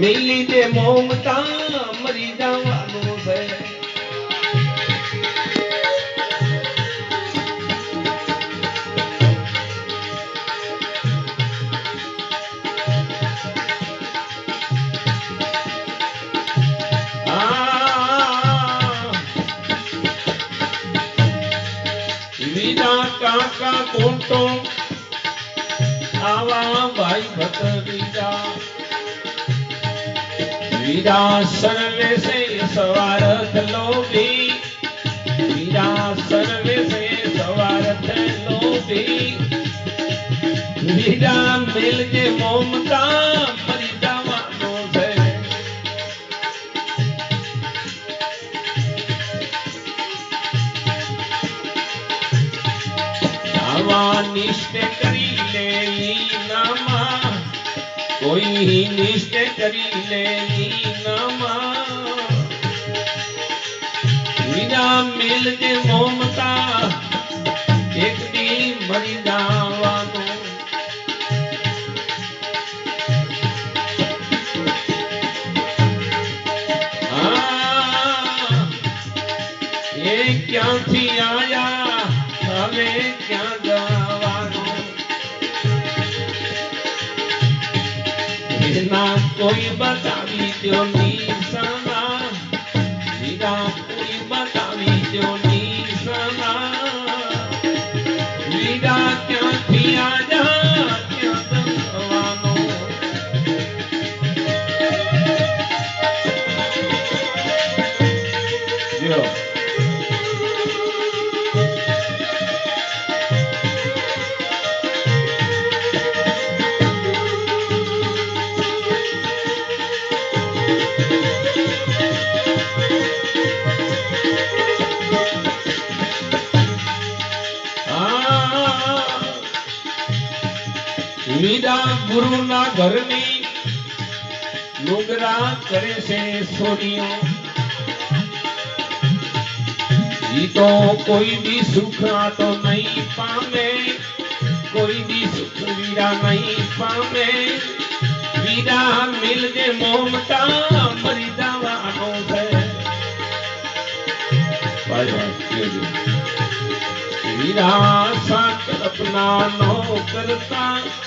मिली दे मोमता मरी जावानो है Don't, આવા ભાઈ ભત્રીજા વીરાસન વેસે સવારથ લોભી વીરાસન વેસે સવારથ લોભી વીરા મિલજે મોમતા મરી જવાનો છે આવા નિષ્ઠ ले नामा। कोई निष्ठ करी ले नामा। मीरा मिल जे मोमता, एक दी मरी जावानो हाँ क्या थी It's not going but I'm still. વીરા ગુરુના ઘરની લુગરા કરે છે સોનીઓ ઈ તો કોઈ બી સુખ આ તો નહીં પામે કોઈ બી સુખ વીરા નહીં પામે વીરા મિલજે મોમતા મરી જવાનો છે ભાઈ ભાઈ કેજો વીરા કલ્પના નો કરતા આશા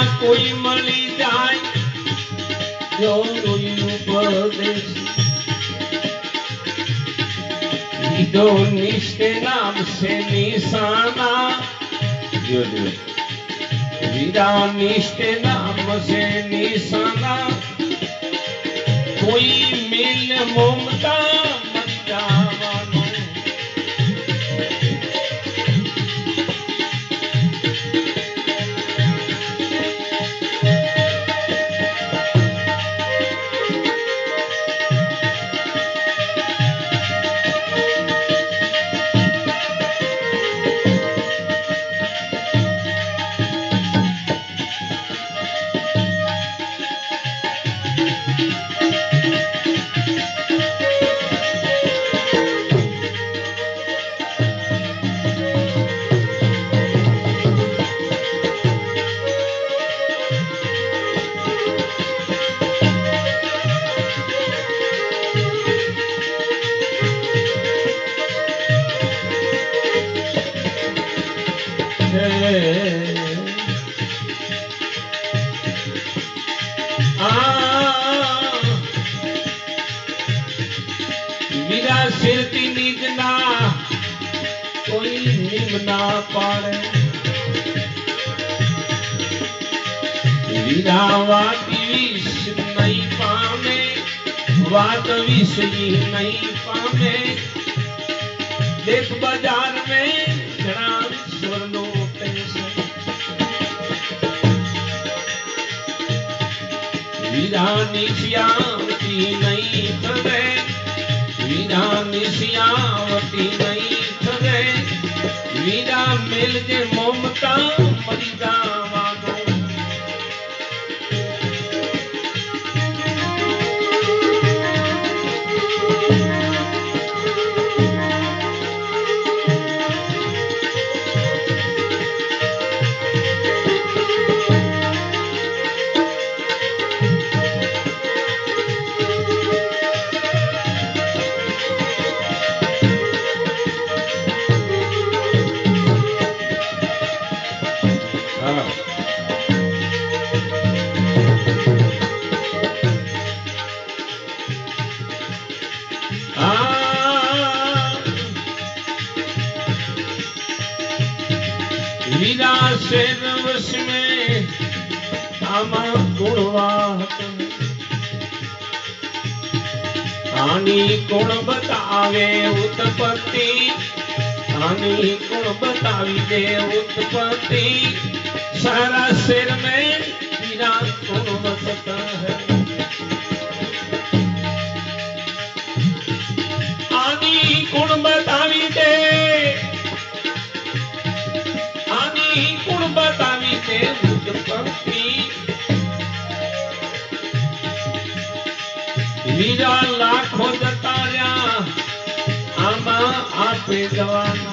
વીરા કોઈ મળી જાય જો કોઈ ઉપદેશ લીધો નિષ્ઠે નામ છે નિશાના જો જો વીરા નિષ્ઠે નામ છે નિશાના કોઈ મિલ મમતા हाँ। मेरा सिर की नींद ना, कोई नीम ना पाड़े। वीरा वात विष नहीं पावे वाद विष ही नहीं पावे। देख बाज़ार में जड़ा श्री राम श्याम की नहीं ठगे श्री राम श्याम की नहीं ठगे श्री मिल के ममता હશે નવસને આમાં ગુણવાહક આની ગુણ બતાવે ઉત્પત્તિ આની ગુણ બતાવી દે ઉત્પત્તિ સારા શેર આની ગુણ બતાવી લાખો જતા રહ્યા. આમાં આપે જવાના